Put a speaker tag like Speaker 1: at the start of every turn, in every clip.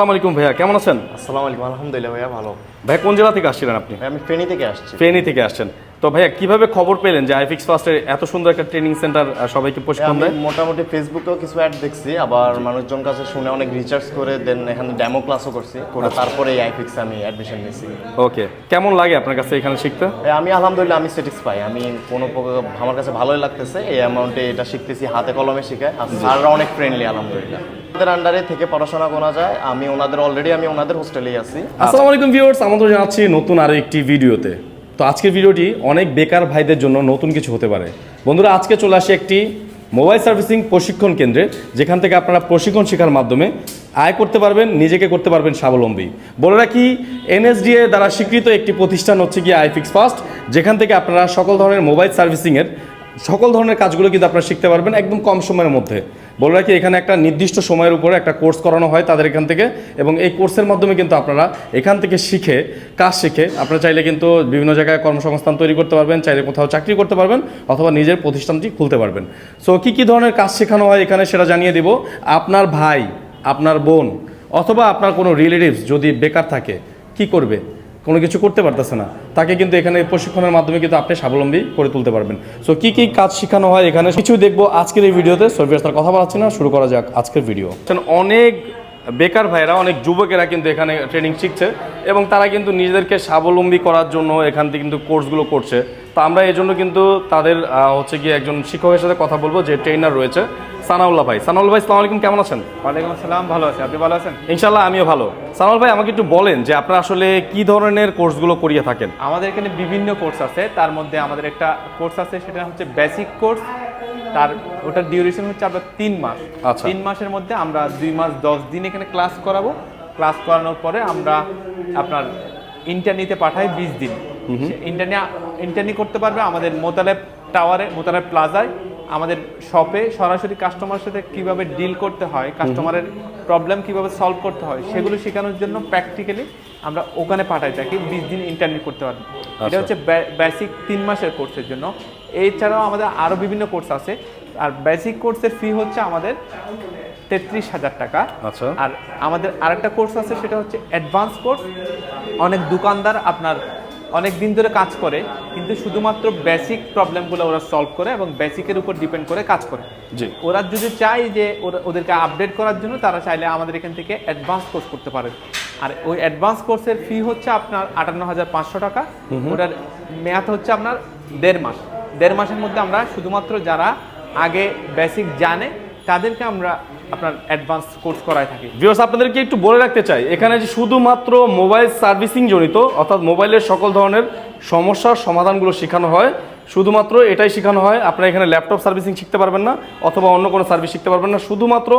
Speaker 1: আসসালামু আলাইকুম ভাইয়া কেমন আছেন?
Speaker 2: আসসালামু আলাইকুম আলহামদুলিল্লাহ ভাইয়া ভালো।
Speaker 1: ভাই কোন জেলা থেকে আসছিলেন আপনি?
Speaker 2: ভাই, আমি ফেনী থেকে আসছি।
Speaker 1: ফেনী থেকে আসছেন। তো ভাইয়া কীভাবে খবর পেলেন যে আইফিক্স ফার্স্টের এত সুন্দর একটা ট্রেনিং সেন্টার সবাইকে প্রশিক্ষণ দেয়
Speaker 2: মোটামুটি ফেসবুকেও কিছু অ্যাড দেখছি আবার মানুষজন কাছে শুনে অনেক রিচার্জ করে দেন এখানে ডেমো ক্লাসও করছি করে তারপরে এই আইফিক্স আমি অ্যাডমিশন নিয়েছি।
Speaker 1: ওকে কেমন লাগে আপনার কাছে এখানে শিখতে?
Speaker 2: আমি আলহামদুলিল্লাহ আমি স্যাটিসফাই আমি কোনো আমার কাছে ভালোই লাগতেছে এই অ্যামাউন্টে এটা শিখতেছি হাতে কলমে শিখায় আর স্যাররা অনেক ফ্রেন্ডলি আলহামদুলিল্লাহ। আন্ডারে থেকে পড়াশোনা করা যায় আমি ওনাদের অলরেডি আমি ওনাদের হোস্টেলেই আছি।
Speaker 1: আসসালামু আলাইকুম ভিউয়ার্স আমাদের জানাচ্ছি নতুন আরও একটি ভিডিওতে তো আজকের ভিডিওটি অনেক বেকার ভাইদের জন্য নতুন কিছু হতে পারে। বন্ধুরা, আজকে চলে আসে একটি মোবাইল সার্ভিসিং প্রশিক্ষণ কেন্দ্রে, যেখান থেকে আপনারা প্রশিক্ষণ শেখার মাধ্যমে আয় করতে পারবেন, নিজেকে করতে পারবেন স্বাবলম্বী। বলে রাখি, এনএসডিএ দ্বারা স্বীকৃত একটি প্রতিষ্ঠান হচ্ছে গিয়ে আইফিক্স ফার্স্ট, যেখান থেকে আপনারা সকল ধরনের মোবাইল সার্ভিসিংয়ের সকল ধরনের কাজগুলো কিন্তু আপনারা শিখতে পারবেন একদম কম সময়ের মধ্যে। বলে রাখি, এখানে একটা নির্দিষ্ট সময়ের উপরে একটা কোর্স করানো হয় তাদের এখান থেকে এবং এই কোর্সের মাধ্যমে কিন্তু আপনারা এখান থেকে শিখে, কাজ শিখে আপনারা চাইলে কিন্তু বিভিন্ন জায়গায় কর্মসংস্থান তৈরি করতে পারবেন, চাইলে কোথাও চাকরি করতে পারবেন অথবা নিজের প্রতিষ্ঠানটি খুলতে পারবেন। সো কী কী ধরনের কাজ শেখানো হয় এখানে সেটা জানিয়ে দিব। আপনার ভাই, আপনার বোন অথবা আপনার কোনো রিলেটিভস যদি বেকার থাকে, কি করবে? কোনো কিছু করতে পারতেছে না। তাকে কিন্তু এখানে প্রশিক্ষণের মাধ্যমে কিন্তু আপনি স্বাবলম্বী করে তুলতে পারবেন। সো কী কী কাজ শেখানো হয় এখানে? কিছু দেখব আজকের এই ভিডিওতে। তার কথা বলাচ্ছি না। শুরু করা যাক আজকের ভিডিও। অনেক বেকার ভাইরা অনেক যুবকেরা কিন্তু এখানে ট্রেনিং শিখছে এবং তারা কিন্তু নিজেদেরকে স্বাবলম্বী করার জন্য এখান থেকে কিন্তু কোর্সগুলো করছে। তো আমরা এই জন্য কিন্তু তাদের হচ্ছে গিয়ে একজন শিক্ষকের সাথে কথা বলব যে ট্রেনার রয়েছে সানাউল্লাহ ভাই। সানাউল্লাহ ভাই সালাম আলাইকুম কেমন আছেন?
Speaker 3: ওয়ালাইকুম আসসালাম ভালো আছে। আপনি ভালো আছেন?
Speaker 1: ইনশাল্লাহ আমিও ভালো। সানাউল ভাই আমাকে একটু বলেন যে আপনারা আসলে কি ধরনের কোর্সগুলো করিয়ে থাকেন?
Speaker 3: আমাদের এখানে বিভিন্ন কোর্স আছে। তার মধ্যে আমাদের একটা কোর্স আছে সেটা হচ্ছে বেসিক কোর্স তার ওটার ডিউরেশন হচ্ছে আপনার তিন মাস।
Speaker 1: আচ্ছা।
Speaker 3: তিন মাসের মধ্যে আমরা দুই মাস দশ দিন এখানে ক্লাস করাবো। ক্লাস করানোর পরে আমরা আপনার ইন্টারনিতে পাঠাই বিশ দিন। ইন্টারনি ইন্টারনি করতে পারবে আমাদের মোতালেব টাওয়ারে মোতালেব প্লাজায় আমাদের শপে সরাসরি কাস্টমারের সাথে কীভাবে ডিল করতে হয় কাস্টমারের প্রবলেম কীভাবে সলভ করতে হয় সেগুলো শেখানোর জন্য প্র্যাকটিক্যালি আমরা ওখানে পাঠাই থাকি বিশ দিন ইন্টারনি করতে পারব। এটা
Speaker 1: আচ্ছা।
Speaker 3: হচ্ছে বেসিক তিন মাসের কোর্সের জন্য। এছাড়াও আমাদের আরও বিভিন্ন কোর্স আছে। আর বেসিক কোর্সের ফি হচ্ছে আমাদের তেত্রিশ হাজার টাকা।
Speaker 1: আচ্ছা।
Speaker 3: আর আমাদের আরেকটা কোর্স আছে সেটা হচ্ছে অ্যাডভান্স কোর্স অনেক দোকানদার আপনার অনেক দিন ধরে কাজ করে কিন্তু শুধুমাত্র বেসিক প্রবলেমগুলো ওরা সলভ করে এবং বেসিকের উপর ডিপেন্ড করে কাজ করে।
Speaker 1: জি।
Speaker 3: ওরা যদি চায় যে ওরা- ওদেরকে আপডেট করার জন্য তারা চাইলে আমাদের এখান থেকে অ্যাডভান্স কোর্স করতে পারে। আর ওই অ্যাডভান্স কোর্সের ফি হচ্ছে আপনার আটান্ন হাজার পাঁচশো টাকা। ওটার মেয়াদ হচ্ছে আপনার দেড় মাস। দেড় মাসের মধ্যে আমরা শুধুমাত্র যারা আগে বেসিক জানে, তাদেরকে আমরা আপনার অ্যাডভান্স কোর্স করাই থাকি।
Speaker 1: ভিউয়ার্স আপনাদেরকে একটু বলে রাখতে চাই, এখানে যে শুধুমাত্র মোবাইল সার্ভিসিং জনিত অর্থাৎ মোবাইলের সকল ধরনের সমস্যার সমাধানগুলো শেখানো হয় শুধুমাত্র এটাই শেখানো হয় আপনারা এখানে ল্যাপটপ সার্ভিসিং শিখতে পারবেন না অথবা অন্য কোনো সার্ভিস শিখতে পারবেন না। শুধুমাত্র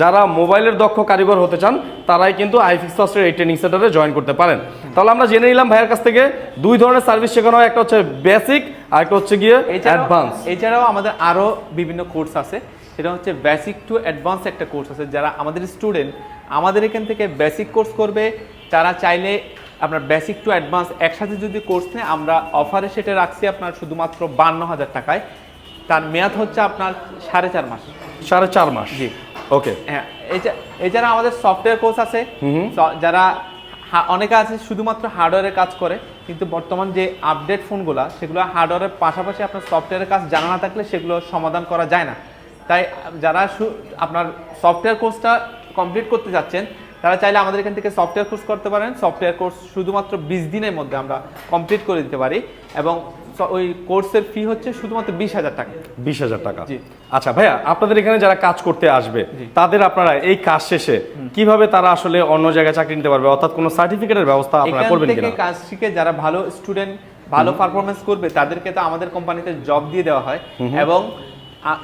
Speaker 1: যারা মোবাইলের দক্ষ কারিগর হতে চান তারাই কিন্তু আইফিক্স ফাস্টের এই ট্রেনিং সেন্টারে জয়েন করতে পারেন। তাহলে আমরা জেনে নিলাম ভাইয়ের কাছ থেকে দুই ধরনের সার্ভিস শেখানো হয় একটা হচ্ছে বেসিক আর একটা হচ্ছে গিয়ে অ্যাডভান্স।
Speaker 3: এছাড়াও আমাদের আরও বিভিন্ন কোর্স আছে সেটা হচ্ছে বেসিক টু অ্যাডভান্স একটা কোর্স আছে যারা আমাদের স্টুডেন্ট আমাদের এখান থেকে বেসিক কোর্স করবে তারা চাইলে আপনার বেসিক টু অ্যাডভান্স একসাথে যদি কোর্স নেয় আমরা অফারে সেটা রাখছি আপনার শুধুমাত্র বান্ন হাজার টাকায়। তার মেয়াদ হচ্ছে আপনার সাড়ে চার মাস।
Speaker 1: সাড়ে চার মাস?
Speaker 3: জি।
Speaker 1: ওকে
Speaker 3: হ্যাঁ এছা- এছাড়া আমাদের সফটওয়্যার কোর্স আছে যারা অনেকে আছে শুধুমাত্র হার্ডওয়্যারের কাজ করে কিন্তু বর্তমান যে আপডেট ফোনগুলো সেগুলো হার্ডওয়্যারের পাশাপাশি আপনার সফটওয়্যারের কাজ জানা না থাকলে সেগুলো সমাধান করা যায় না। তাই যারা আপনার সফটওয়্যার কোর্সটা কমপ্লিট করতে যাচ্ছেন তারা চাইলে আমাদের এখান থেকে সফটওয়্যার কোর্স করতে পারেন। সফটওয়্যার কোর্স শুধুমাত্র বিশ দিনের মধ্যে আমরা কমপ্লিট করে দিতে পারি এবং ওই কোর্সের ফি হচ্ছে শুধুমাত্র বিশ হাজার টাকা।
Speaker 1: বিশ হাজার টাকা। আচ্ছা ভাইয়া আপনাদের এখানে যারা কাজ করতে আসবে তাদের আপনারা এই কাজ শেষে কীভাবে তারা আসলে অন্য জায়গায় চাকরি নিতে পারবে? অর্থাৎ কোনো সার্টিফিকেটের ব্যবস্থা আপনারা করবেন কিনা?
Speaker 3: কাজ শিখে যারা ভালো স্টুডেন্ট ভালো পারফরমেন্স করবে তাদেরকে তো আমাদের কোম্পানিতে জব দিয়ে দেওয়া হয়। এবং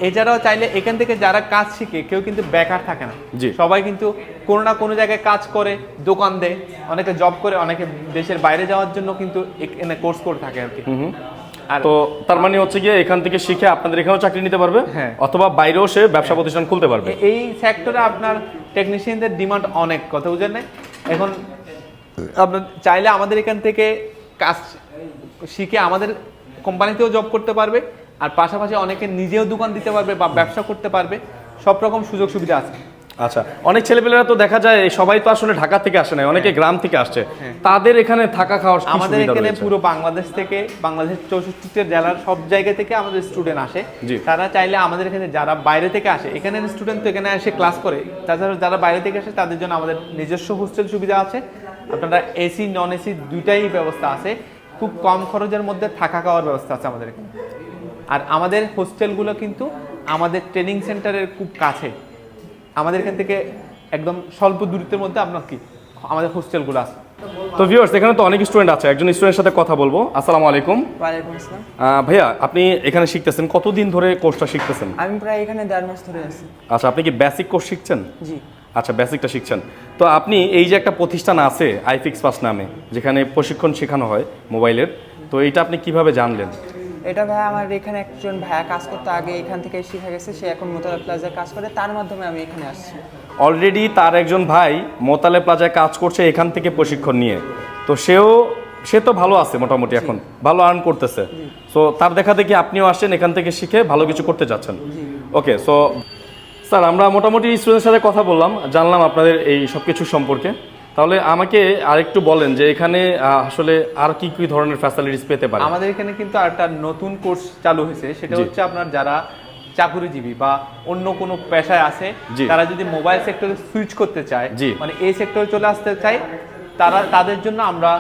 Speaker 3: এছাড়াও চাইলে এখান থেকে যারা কাজ শিখে কেউ কিন্তু বেকার থাকে না। সবাই কিন্তু কোনো না কোনো জায়গায় কাজ করে দোকান দেয় অনেকে জব করে অনেকে দেশের বাইরে যাওয়ার জন্য কিন্তু এখানে কোর্স করে থাকে আর কি।
Speaker 1: তো তার মানে হচ্ছে গিয়ে এখান থেকে শিখে আপনাদের এখানেও চাকরি নিতে পারবে
Speaker 3: হ্যাঁ।
Speaker 1: অথবা বাইরেও সে ব্যবসা প্রতিষ্ঠান খুলতে পারবে?
Speaker 3: এই সেক্টরে আপনার টেকনিশিয়ানদের ডিমান্ড অনেক কথা বুঝেন না এখন আপনার চাইলে আমাদের এখান থেকে কাজ শিখে আমাদের কোম্পানিতেও জব করতে পারবে আর পাশাপাশি অনেকে নিজেও দোকান দিতে পারবে বা ব্যবসা করতে পারবে সব রকম সুযোগ সুবিধা আছে।
Speaker 1: আচ্ছা অনেক ছেলেপেলেরা তো দেখা যায় সবাই তো আসলে ঢাকা থেকে আসে না অনেকে গ্রাম থেকে আসছে। তাদের এখানে থাকা খাওয়ার কি
Speaker 3: আমাদের এখানে পুরো বাংলাদেশ থেকে বাংলাদেশ চৌষট্টিটা জেলার সব জায়গা থেকে আমাদের স্টুডেন্ট আসে। তারা চাইলে আমাদের এখানে যারা বাইরে থেকে আসে এখানে স্টুডেন্ট তো এখানে এসে ক্লাস করে। তাছাড়া যারা বাইরে থেকে আসে তাদের জন্য আমাদের নিজস্ব হোস্টেল সুবিধা আছে। আপনারা এসি নন এসি দুইটাই ব্যবস্থা আছে। খুব কম খরচের মধ্যে থাকা খাওয়ার ব্যবস্থা আছে আমাদের এখানে। আর আমাদের হোস্টেলগুলো কিন্তু আমাদের ট্রেনিং সেন্টারের খুব কাছে। আমাদের এখান থেকে একদম স্বল্প দূরত্বের মধ্যে আপনার কি? আমাদের হোস্টেলগুলো আছে।
Speaker 1: তো ভিউয়ার্স এখানে তো অনেক স্টুডেন্ট আছে। একজন স্টুডেন্টের সাথে কথা বলব। আসসালামু আলাইকুম। ভাইয়া আপনি এখানে শিখতেছেন। কতদিন ধরে কোর্সটা শিখতেছেন?
Speaker 4: আমি প্রায় এখানে দেড় মাস ধরে আছি।
Speaker 1: আচ্ছা আপনি কি বেসিক কোর্স শিখছেন?
Speaker 4: জি।
Speaker 1: আচ্ছা বেসিকটা শিখছেন। তো আপনি এই যে একটা প্রতিষ্ঠান আছে আইফিক্স পাস নামে যেখানে প্রশিক্ষণ শেখানো হয় মোবাইলের তো এইটা আপনি কীভাবে জানলেন?
Speaker 4: এটা ভাই আমার এখানে একজন ভাইয়া কাজ করতে আগে এখান থেকে শিখে গেছে সে এখন মোতালা প্লাজায় কাজ করে তার মাধ্যমে আমি এখানে আসছি।
Speaker 1: অলরেডি তার একজন ভাই মোতালে প্লাজায় কাজ করছে এখান থেকে প্রশিক্ষণ নিয়ে। তো সেও সে তো ভালো আছে মোটামুটি এখন ভালো আর্ন করতেছে। সো তার দেখা দেখি আপনিও আসছেন এখান থেকে শিখে ভালো কিছু করতে যাচ্ছেন। ওকে সো স্যার আমরা মোটামুটি স্টুডেন্টের সাথে কথা বললাম জানলাম আপনাদের এই সব কিছু সম্পর্কে। তাহলে আমাকে আরেকটু বলেন যে এখানে আসলে আর কি কি ধরনের ফ্যাসিলিটিস পেতে পারে
Speaker 3: আমাদের এখানে কিন্তু আরেকটা নতুন কোর্স চালু হয়েছে সেটা হচ্ছে আপনার যারা চাকুরিজীবী বা অন্য কোনো পেশায় আছে। তারা যদি মোবাইল সেক্টরে সুইচ করতে চায়। মানে এই সেক্টরে চলে আসতে চায় তারা তাদের জন্য আমরা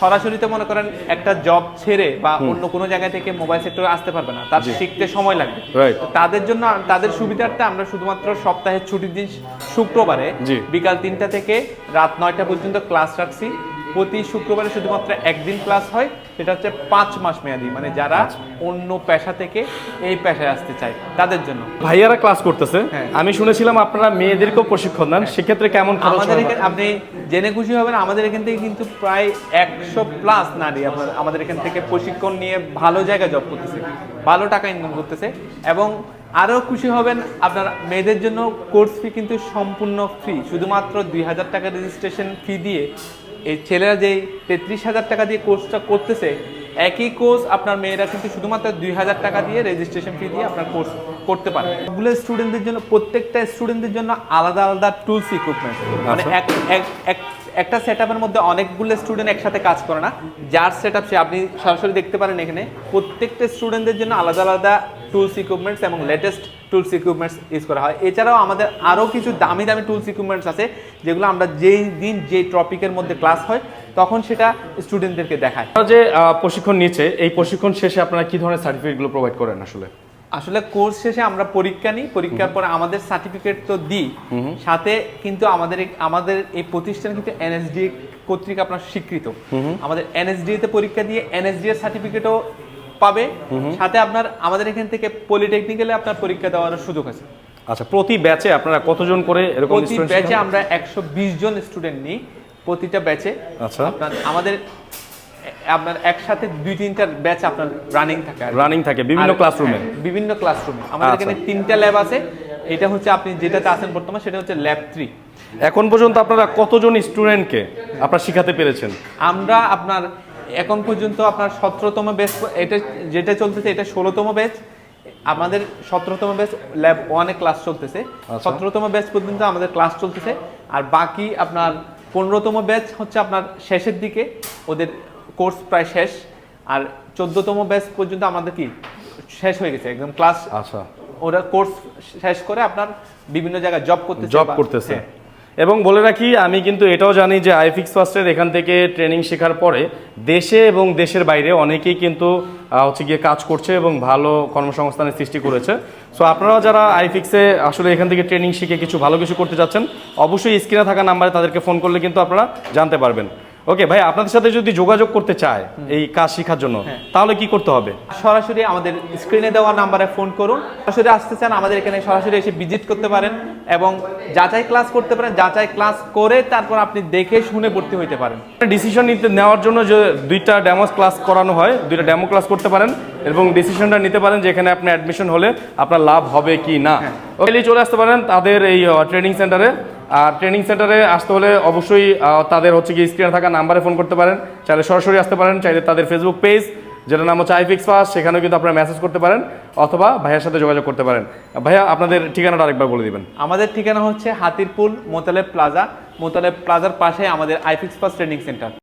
Speaker 3: সরাসরিতে মনে করেন একটা জব ছেড়ে বা অন্য কোনো জায়গা থেকে মোবাইল সেক্টরে আসতে পারবে না। তার শিখতে সময় লাগবে। তাদের জন্য তাদের সুবিধার্থে আমরা শুধুমাত্র সপ্তাহের ছুটির দিন শুক্রবারে বিকাল তিনটা থেকে রাত নয়টা পর্যন্ত ক্লাস রাখছি। প্রতি শুক্রবারে শুধুমাত্র একদিন ক্লাস হয় সেটা হচ্ছে পাঁচ মাস মেয়াদি মানে যারা অন্য পেশা থেকে এই পেশায় আসতে চায় তাদের জন্য।
Speaker 1: ভাইয়ারা ক্লাস করতেছে।
Speaker 3: হ্যাঁ।
Speaker 1: আমি শুনেছিলাম আপনারা মেয়েদেরকেও প্রশিক্ষণ দেন সেক্ষেত্রে কেমন
Speaker 3: আমাদের এখানে আপনি জেনে খুশি হবেন আমাদের এখান থেকে কিন্তু প্রায় একশো প্লাস নারী আপনার আমাদের এখান থেকে প্রশিক্ষণ নিয়ে ভালো জায়গায় জব করতেছে ভালো টাকা ইনকাম করতেছে এবং আরও খুশি হবেন আপনার মেয়েদের জন্য কোর্স ফি কিন্তু সম্পূর্ণ ফ্রি শুধুমাত্র দুই হাজার টাকা রেজিস্ট্রেশন ফি দিয়ে এই ছেলেরা যেই তেত্রিশ হাজার টাকা দিয়ে কোর্সটা করতেছে একই কোর্স আপনার মেয়েরা কিন্তু শুধুমাত্র দুই হাজার টাকা দিয়ে রেজিস্ট্রেশন ফি দিয়ে আপনার কোর্স করতে পারে। সবগুলো স্টুডেন্টদের জন্য প্রত্যেকটা স্টুডেন্টদের জন্য আলাদা আলাদা টুলস ইকুইপমেন্ট মানে
Speaker 1: আচ্ছা।
Speaker 3: এক এক- এক- একটা সেট আপের মধ্যে অনেকগুলো স্টুডেন্ট একসাথে কাজ করে না যার সেট আপ সে আপনি সরাসরি দেখতে পারেন এখানে। প্রত্যেকটা স্টুডেন্টদের জন্য আলাদা আলাদা টুলস ইকুইপমেন্টস এবং লেটেস্ট টুলস ইকুইপমেন্টস ইউজ করা হয়। এছাড়াও আমাদের আরও কিছু দামি দামি টুলস ইকুইপমেন্টস আছে যেগুলো আমরা যেই দিন যে টপিকের মধ্যে ক্লাস হয় তখন সেটা স্টুডেন্টদেরকে দেখায়
Speaker 1: আপনারা যে প্রশিক্ষণ নিচ্ছে এই প্রশিক্ষণ শেষে আপনারা কি ধরনের সার্টিফিকেটগুলো প্রোভাইড করেন আসলে?
Speaker 3: আসলে কোর্স শেষে আমরা পরীক্ষা নিই পরীক্ষার পরে আমাদের সার্টিফিকেট তো দিই। সাথে কিন্তু আমাদের আমাদের এই প্রতিষ্ঠান কিন্তু এনএসডি কর্তৃক আপনার স্বীকৃত। আমাদের এনএসডি তে পরীক্ষা দিয়ে এনএসডি এর সার্টিফিকেটও পাবে। সাথে আপনার আমাদের এখান থেকে পলিটেকনিক্যালে আপনার পরীক্ষা দেওয়ার সুযোগ আছে।
Speaker 1: আচ্ছা প্রতি ব্যাচে আপনারা কতজন করে এরকম
Speaker 3: প্রতি ব্যাচে আমরা একশো বিশ জন স্টুডেন্ট নিই প্রতিটা ব্যাচে
Speaker 1: আচ্ছা।
Speaker 3: আপনার আমাদের আপনার একসাথে দুই তিনটা ব্যাচ আপনার রানিং থাকে
Speaker 1: রানিং থাকে বিভিন্ন ক্লাসরুমে
Speaker 3: হ্যাঁ, বিভিন্ন ক্লাসরুমে আমাদের
Speaker 1: আচ্ছা।
Speaker 3: এখানে তিনটা ল্যাব আছে। এটা হচ্ছে আপনি যেটাতে আছেন বর্তমানে সেটা হচ্ছে ল্যাব থ্রি
Speaker 1: এখন পর্যন্ত আপনারা কতজন স্টুডেন্টকে আপনারা শিখাতে পেরেছেন?
Speaker 3: আমরা আপনার এখন পর্যন্ত আপনার সতেরোতম ব্যাচ এটা যেটা চলতেছে এটা ষোলোতম ব্যাচ আমাদের সতেরোতম ব্যাচ ল্যাব ওয়ানে ক্লাস চলতেছে।
Speaker 1: আচ্ছা।
Speaker 3: সতেরোতম ব্যাচ পর্যন্ত আমাদের ক্লাস চলতেছে। আর বাকি আপনার পনেরোতম ব্যাচ হচ্ছে আপনার শেষের দিকে। ওদের কোর্স প্রায় শেষ। আর চোদ্দতম ব্যাচ পর্যন্ত আমাদের কি? শেষ হয়ে গেছে একদম ক্লাস
Speaker 1: আচ্ছা।
Speaker 3: ওরা কোর্স শেষ করে আপনার বিভিন্ন জায়গায় জব করতে
Speaker 1: জব করতেছে। এবং বলে রাখি, আমি কিন্তু এটাও জানি যে আইফিক্স ফার্স্টের এখান থেকে ট্রেনিং শেখার পরে দেশে এবং দেশের বাইরে অনেকেই কিন্তু হচ্ছে গিয়ে কাজ করছে এবং ভালো কর্মসংস্থানের সৃষ্টি করেছে। সো আপনারা যারা আইফিক্সে আসলে এখান থেকে ট্রেনিং শিখে কিছু ভালো কিছু করতে যাচ্ছেন, অবশ্যই স্ক্রিনে থাকা নাম্বারে তাদেরকে ফোন করলে কিন্তু আপনারা জানতে পারবেন। ওকে ভাই আপনাদের সাথে যদি যোগাযোগ করতে চায় এই কাজ শেখার জন্য তাহলে কি করতে হবে?
Speaker 3: সরাসরি আমাদের স্ক্রিনে দেওয়া নাম্বারে ফোন করুন। সরাসরি আসতে চান আমাদের এখানে সরাসরি এসে ভিজিট করতে পারেন এবং যাচাই ক্লাস করতে পারেন। যাচাই ক্লাস করে তারপর আপনি দেখে শুনে ভর্তি হইতে পারেন।
Speaker 1: ডিসিশন নিতে নেওয়ার জন্য যে দুইটা ডেমো ক্লাস করানো হয় দুইটা ডেমো ক্লাস করতে পারেন এবং ডিসিশনটা নিতে পারেন যেখানে আপনি অ্যাডমিশন হলে আপনার লাভ হবে কি না। ওইলি চলে আসতে পারেন তাদের এই ট্রেনিং সেন্টারে আর ট্রেনিং সেন্টারে আসতে হলে অবশ্যই তাদের হচ্ছে কি স্ক্রিনে থাকা নাম্বারে ফোন করতে পারেন। চাইলে সরাসরি আসতে পারেন, চাইলে তাদের ফেসবুক পেজ যেটা নাম হচ্ছে আইফিক্স পাস সেখানেও কিন্তু আপনারা মেসেজ করতে পারেন, অথবা ভাইয়ের সাথে যোগাযোগ করতে পারেন। ভাইয়া, আপনাদের ঠিকানাটা আরেকবার বলে দিবেন।
Speaker 3: আমাদের ঠিকানা হচ্ছে হাতিরপুল মোতালেব প্লাজা, মোতালেব প্লাজার পাশে আমাদের আইফিক্স পাস ট্রেনিং সেন্টার